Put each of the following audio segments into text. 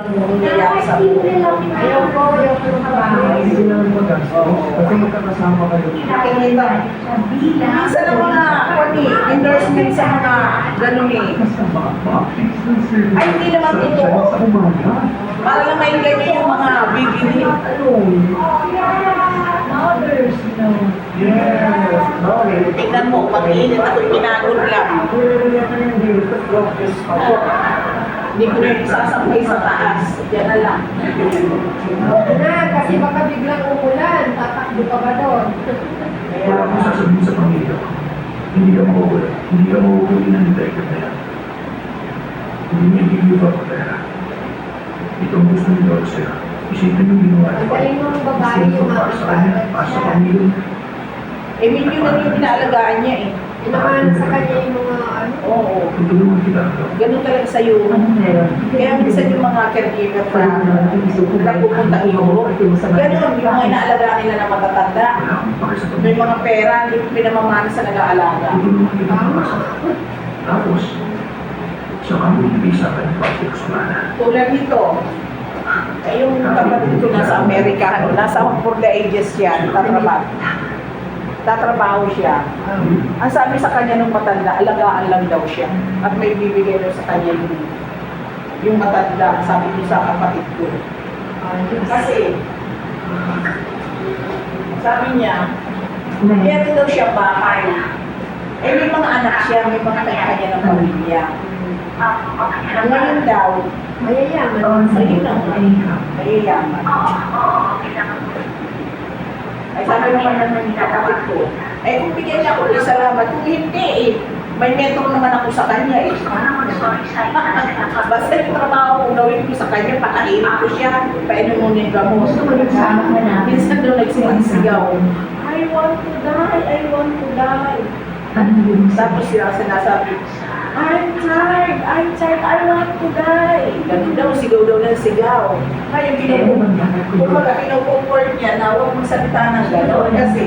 ang nangyayari sa buhay mo. Ayaw ko, ayaw ko ng bahay. Hindi na lang mag-gastos. Kasi magkakasama kayo. Ang mga, pati, endorsement ganun. Ay, hindi naman umaga. Para lang maingat niyo yung mga bibili. Mothers, you know. Yes. Tingnan mo, pag-init ako pinagod lang. Hindi ko na isasampay sa taas. Yan na lang. Huwag na, kasi baka biglang umulan. Tatakbo ka ba doon? Wala akong sasabihin sa pamilya ko. Hindi ka mawawala. Hindi ka mawawala ng detective na yan. Hindi niya gigiba ko pera. Ito ang gusto ni Lord sa'yo. Isipin yung ginawa Ang niya. galing ng babae yung mga para sa pamilya niya. Eh, medyo na yung pinaalagaan niya eh. Inaman sa kanya yung mga ano. Oo. Ganun talaga sa'yo. Kaya minsan yung mga caregiver na nagpupunta Europe, ganun yung mga inaalagaan nila na matatanda. Sa May mga pera, hindi ko pinamamana sa nag-aalaga. Tapos, sa akin ang pagkakos ko na. Tulad nito, eh, yung kapatid ko nasa Amerika, nasa for the ages yan, tatrabaho. Tatrabaho siya. Ang sabi sa kanya nung matanda, alagaan lang daw siya. At may bibigay daw sa kanya yung, yung matanda, sabi ko sa kapatid ko. Kasi, sabi niya, meron daw siya bahay. Eh, may mga anak siya, may mga kanya-kanya ng pamilya. Ngayon daw, Mayayaman. nga, mayayaman. Ay, sabi naman ng kapatid ko, eh kung bigyan niya ako ng salamat, kung hindi eh, may metro naman ako sa kanya eh. Basta yung trabaho ko gawin ko sa kanya, pakainin ko siya, painom mo yung gamot. Minsan daw nagsisigaw, I want to die, I want to die. Tapos sila sinasabi, I'm tired, I'm tired, I want to die. Ganun daw, sigaw daw ng sigaw. Ngayon, kinukumport, kumbaga kinukumport niya na huwag magsalita ng gano'n kasi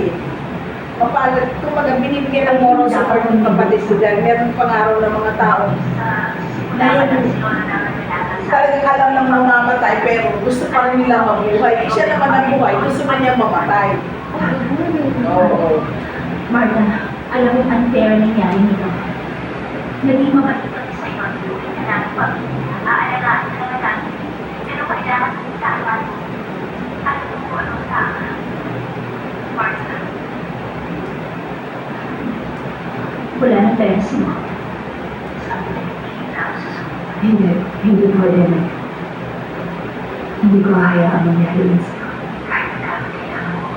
mapalag, kumbaga binibigyan ng moral support ng kapatid ko dahil meron pang-araw ng mga tao na talagang alam ng mamamatay pero gusto pa rin nila mabuhay. Siya naman ang buhay, gusto man niya mamatay. Oo. Marta, alam mo ang unfair ang nangyari nito. Naging mapatutag sa iyo ang buhay na dapat aalagaan ka na natin. Pero kailangan mong tama at kung ano tama. Marta. Wala na pera si mo. Sabi na hindi na. Hindi, ko rin. Hindi ko hayaan mangyari yun sa'yo. Kahit na dapat kailangan mo.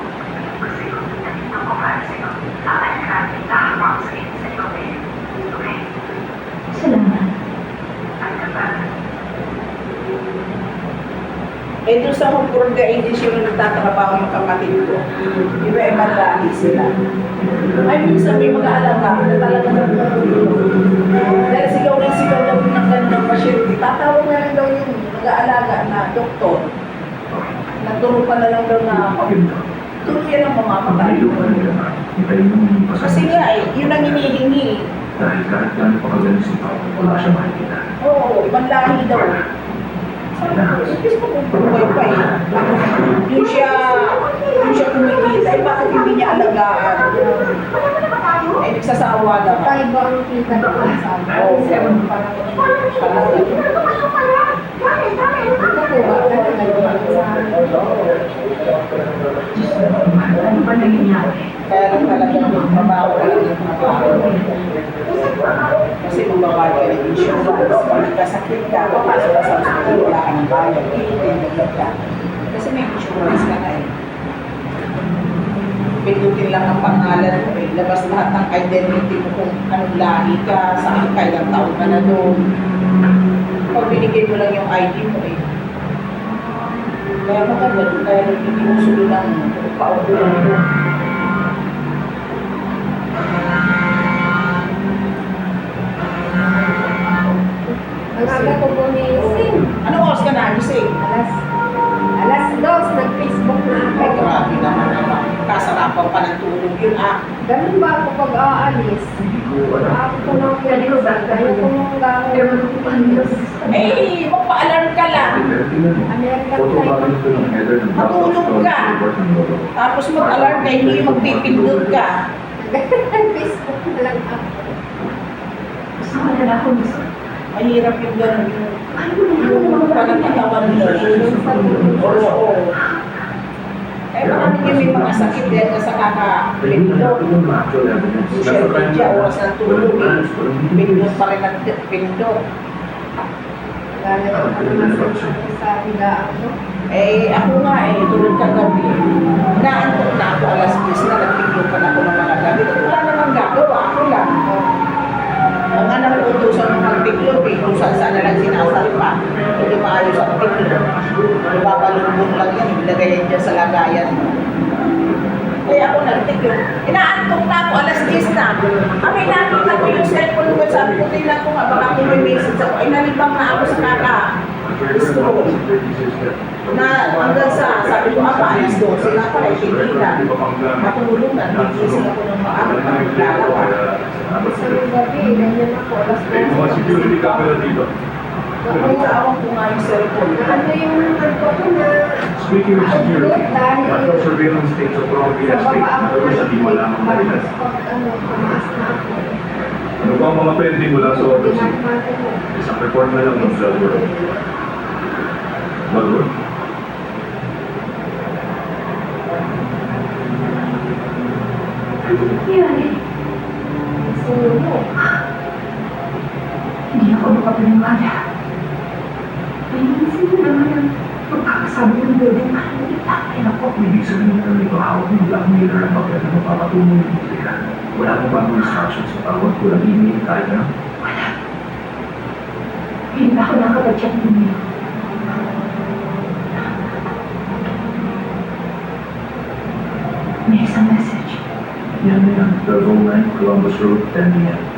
Kasi kung nandito ko para sa'yo, aalagaan kita habang sa iyo sa ikaw din. Okay? Salamat. At kapag Eh, doon Ages yung nagtatrabaho yung kapatid ko. Iba ay malaki sila. Ay, minsan may mga alaga na talaga Dahil sigaw ng sigaw daw ng gandang pasyente. Tatawag na lang daw yung nag-aalaga na doktor. Nagturo pa na lang daw na tuloy ang mamamatay. Kasi nga eh, yun ang hinihingi. Dahil kahit gaano pa kagaling si Pao, wala siya makikita. Oo, ibang lahi daw. Buhay pa eh. Yung siya, yung siya kumikita, eh bakit hindi niya alagaan? Eh, nagsasawa lang. Kaiba ang kita ng kasama. Oo. Parang Parang ito po ba? Ano ba nangyayari? Kaya lang talaga ko lang yung trabaho. Ng insurance, pag nagkasakit ka, papasok ka sa hospital, wala ka ng bayad, iintindigit ka. Kasi may insurance ka na eh. Pindutin lang ang pangalan mo eh. Labas lahat ng identity mo kung anong lahi ka, saan ka, ilang taon ka na doon. Pag binigay mo lang yung ID mo eh. Kaya maganda, hindi mo sulo ng paupo ka lang. Pero tingnan mo. American Photo flight. ba ito ng header ng Matulog ka. Tapos mag-alarm ka, hindi magpipindot ka. Facebook na lang ako. Gusto ko na lang kung gusto. Mahirap yung gano'n. Lang Yung parang katawan mo. Oo. Eh, marami din may mga sakit din sa kakapindot. Media, oras ng tulog eh. Pindot pa rin ang pindot. Na higaan mo. Eh, ako nga eh, tulad kagabi. Naantok na ako alas 10 na, nagpindot pa na ako ng mga gabi. Wala namang gagawa, ako lang. Ang anak ko utusan ng mga tiklop eh, kung saan saan na lang sinasalpa. Hindi maayos ang tiklop. Babalungbong lang yan dyan sa lagayan. Kaya ako nagtiklop. Inaantok na ako, alas 10 na. Kami nakita ko yung cellphone ko, sabi ko, tingnan ko nga, baka kung may message ako. Ay, nalibang na ako sa kaka. Scroll. Na hanggang sa, sabi ko, apa, alas 12 na pala, hindi na. Matulog na, nagising ako ng maaga, naglalawa. Sa gabi, ganyan ako. Alas Eh, mga security camera dito. Nakuhaan ko nga yung cellphone. Ano yung ano ko na Speaking of security, ang surveillance state sa Colombia State, ako na sa di malamang na dahilan. ano, tumaas na ako. Ano ba ang mga pending mula sa office? Isang report na lang ng work. Blood work? Ano nangyari? Sumo. Hindi ako makapaniwala. Ay, sino naman ang pagkakasabi ng building para nagtakin ako? Ibig sabihin na may pahawak ng blackmailer ang bakit na mapapatungo yung politika. Wala mo ba ang instructions sa tawag ko lang email kahit na? Wala. Hindi ako nakapag-chat ninyo. May isang message. Yan na yan. 1209 Columbus Road, 10 p.m.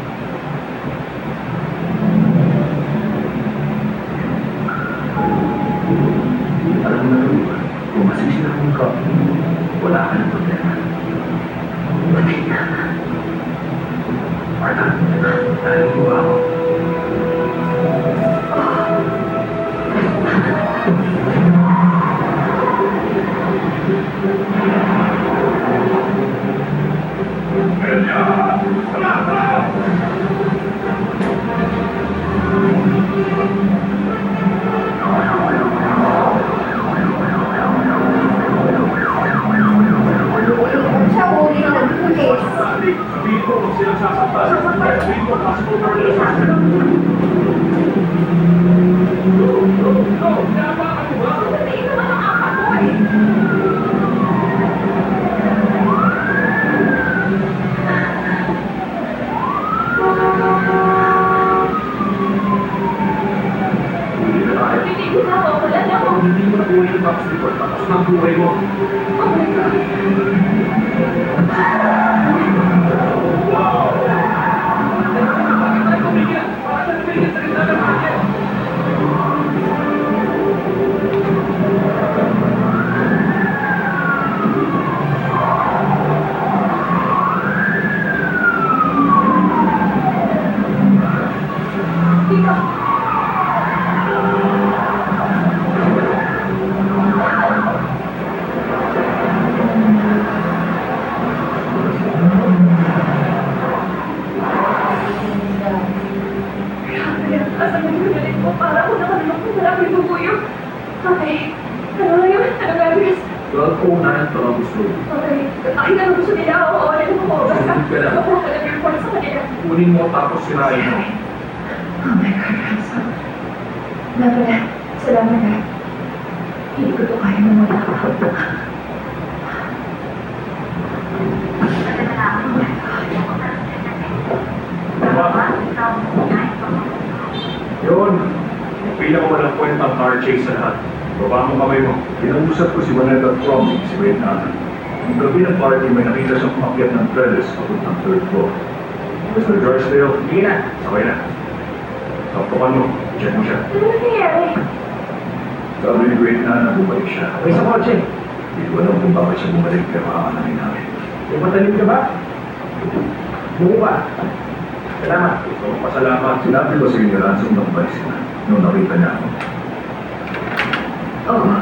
tapos sirain mo. Oh my God, Ransom. Nga pala, salamat na. Hindi ko to kaya na wala ka. Yun. Pinakawalang kwentang car chase sa lahat. Baba mo kamay mo. Kinausap ko si Vanessa Cromley, si Wayne Allen. Ang gabi ng party, may nakita siyang umakyat ng trellis papuntang third floor. Mr. Drysdale, hindi na. Sabay na. Kaptukan mo. Check mo siya. Ano nangyayari? Sabi ni Wayne na na bumalik siya. May sa kotse. Hindi ko alam kung bakit siya bumalik kaya makakanamin namin. May patalim ka ba? Buka. Salamat. So, pasalamat. Sinabi ko sa inyo, ransom ng balik sila. Nung nakita niya ako. Oo.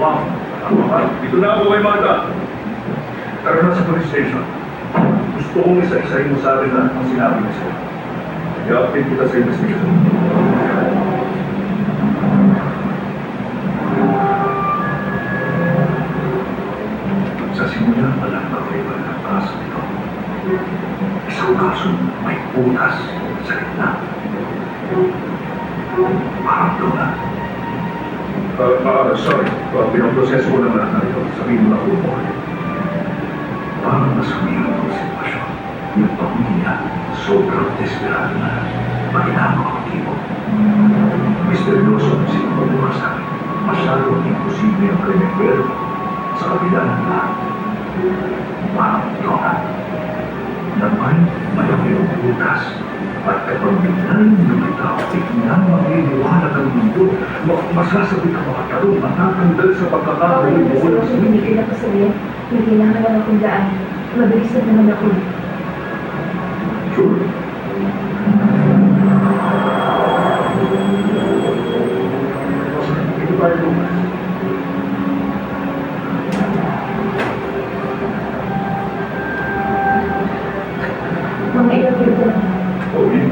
Wow. Dito na ako kay Marta. Tara na sa police station. Gusto kong isa-isahin mo sa akin lahat ng sinabi mo sa'yo. I-update kita sa investigation. Sa simula pa lang kakaiba ng kaso nito. Isang kaso may putas sa gitna. Parang donut. Uh, uh, sorry, uh, pinoproseso ko lang lahat na ito. Sabihin mo na po mo. Parang nasumira ang sitwasyon. Yung pamilya, sobrang desperado na. Maginagawa ang tipo. Misteryoso ang sinubukan sa akin. Masyadong imposible ang pero sa kabila ng lahat. Parang donut. Naman, malaki ang butas. At kapag biglang lumitaw, biglang magiliwanag ang mundo, ma- masasagot ang mga tanong, matatanggal sa pagkakaroon mo ng kung hindi na kasabihin, may kailangan lang akong daan. Mabilis na naman ako. Sure. Ito tayo lumas. Mga ilang minuto lang. O, yun.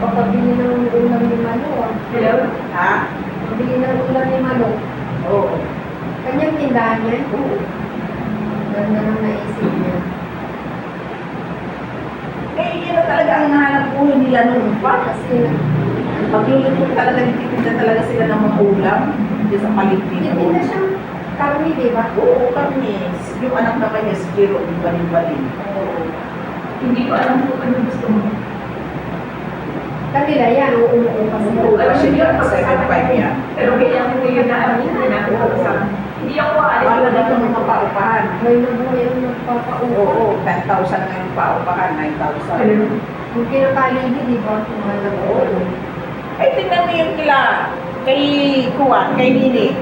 Pakabili ng ulam ni Mano. ah. Hello? Ha? Pabili ng ulam ni Mano. Oo. Kanyang tindahan niya. Oo. Ganda ng naisip niya. Eh, yun na talaga ang nahanap ko nila noon pa. Kasi Pagluluto talaga, nagtitinda talaga sila ng mga ulam. Diyan sa paligid hindi ko. na siyang karmi, di ba? Oo, kami. Yung anak naman niya, si Jiro, yung balin-balin. Oo. Hindi ko alam kung ano gusto mo. Kanila yan, uumu pa sila. Oo, kasi yun, 7.5 yan. Pero kailangan ko yun na amin na nakakasama. Hindi ako aalis. Wala dito ng mga paupahan. May nabuhay ang nagpapaupo. Oo, 10,000 na yung paupahan, 9,000. Ano? Yung kinakaligid, di ba? Mahal Oo. Ay, tingnan mo yung kila, kay Kuwan, kay Nini.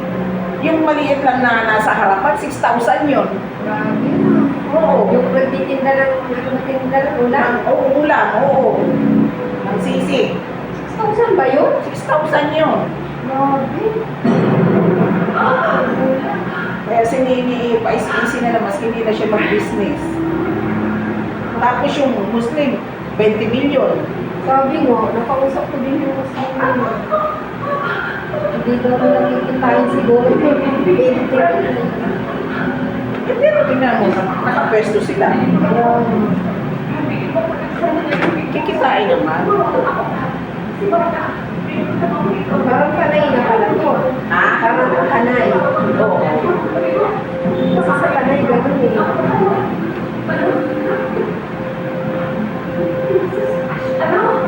Yung maliit lang na nasa harapan, 6,000 yun. Grabe na. Oo. Yung nagtitinda ng, nagtitinda ng ulam. Oo, ulam, oo. Ang sisig. 6,000 ba yun? 6,000 yun. Grabe. Kaya si Nini, paisi-isi na lang, maski hindi na siya mag-business. Tapos yung Muslim, 20 million. Sabi nga, nakausap ko din yung Muslim nila. Hindi daw na nakikitain siguro. Eh, pero tingnan mo, nakapwesto sila. Kikitain naman. Parang panay na pala to. Ha? Parang panay. Oo. Kasi sa panay, ganun eh. Ano?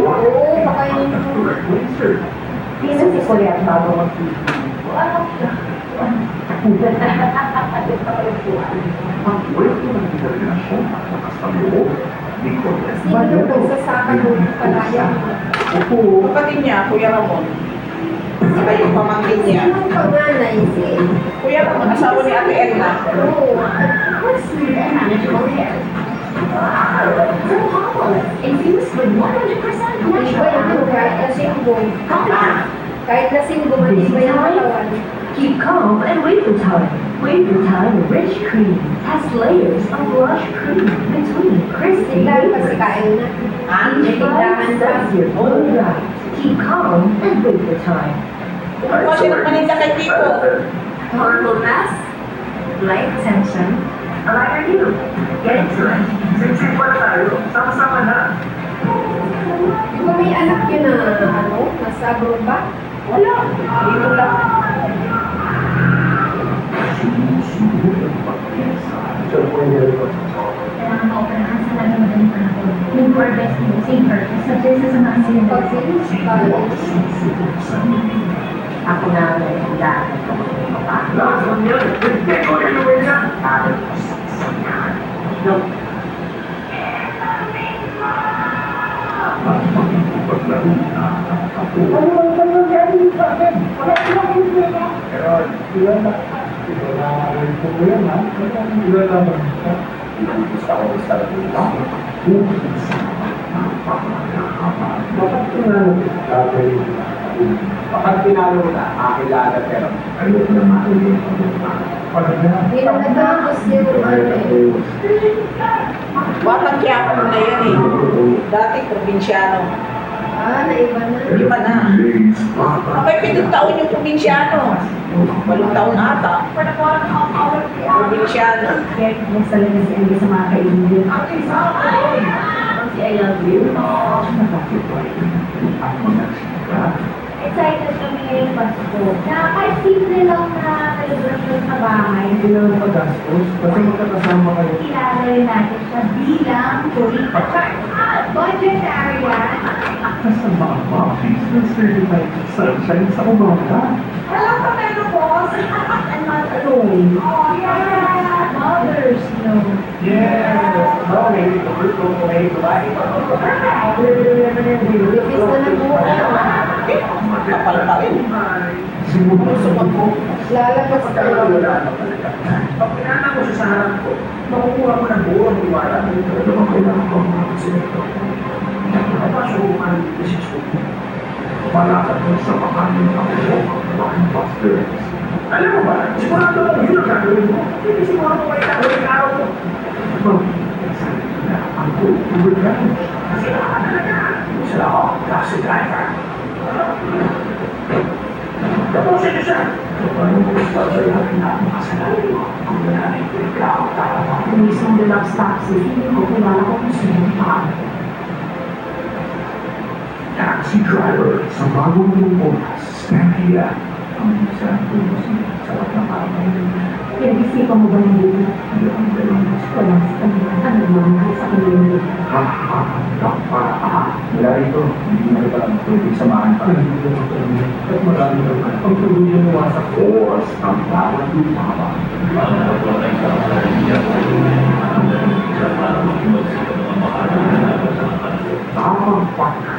Oo, baka yun. Sino si Kuya ang bago mag Ang kwento ng determinasyon at lakas ng loob ni Cortez Sino yung nagsasaka ng palayan? Opo, Kapatid niya, Kuya Ramon. Saka yung pamangkin niya. Sino ang panganay? Si... Kuya Ramon, asawa ni Ate Edna. Oo. Infused with 100% Di ba natural yung kahit kasing bong? Kahit lasing, gumatibay ang katawan. Keep calm and wait for time. Wait for time rich cream has layers of lush cream between crispy Tignan kasi wafers. kain. Each bite your own right. Keep calm and wait for time. Kasi nagpaninda kay Pico. Horrible mess? Light tension? Like you? Get into it. Sing-sing pala tayo. Sama-sama na. Di ba may anak yun na, ano, nasa abroad ba? Wala. Dito lang. Kailangan maoperahan sa panahon. Yung for best same purpose, sa sa mga sila. Pag sinis, Sino ang susunod sa? Ako na ang naiindahan ko. Hindi sa sanyahan. At Pero, ilan na? Ilan rin po ko yan, ha? Ilan na ba? Ilang gusto ko sa lula. Bakit tinalo ko? Dati, bakit tinalo ko na? Akilala pero. Ayaw na na. Hindi na natapos yung ano eh. Batang Quiapo na yun eh. Dati probinsyano. Ah, naiba na. Iba na. Abay, pitong taon yung probinsyano. Walong taon ata. Probinsyano. Kaya mas talaga si Andy sa mga kaibigan. Si I love you. Bakit ba ang mga sika? Excited kami ngayong Pasko. Na kahit simple lang na celebration sa bahay, Hindi na magastos. Kasi magkakasama kayo. kilala rin natin siya bilang Kurita Chart. Budgetary yan. Kasama ang mga business certified sunshine sa umaga. Alam ko meron, boss. I'm not alone. Oh, yeah. Mothers know. Yes! No, may ito ko may babae. Lipis na ng buhay. Eh, kapal pa rin. Gusto sa ko. Lalabas ka lang. Pag pinana mo siya sa harap ko, makukuha mo ng buong tiwala. Ano ba kailangan ko mga sinito? Napasukan ang desisyon. Malakad mo sa ng ako ang mga busters. Alam mo ba, sigurado ako yun ang gagawin mo. Hindi sigurado ko ay gagawin araw ko. na ang grounds. Sila ka talaga. Sila ako, taxi driver. Tapusin niyo siya. Paano mo sasayahin na ang kasalanan mo kung nanay ko ikaw? Yung mismong deluxe taxi, hindi ko kilala ko kung sino tao. Taxi driver sa bagong stand here. Ang isang tumusin sa lahat ng mga Pinag-isipan mo ba yung dito? Ilang dalawang Wala sa kanila. Ano naman sa kanila? hahanap para aha. Wala rito. Hindi na ito lang pwede samahan pa. At marami daw ka. Ang tuloy ang wasak. Oras ang bawat lumawa. Ang kapwa ay kapwa. Hindi ako tuloy. Ang kapwa ay kapwa. Ang kapwa ay kapwa. Ang kapwa ay kapwa.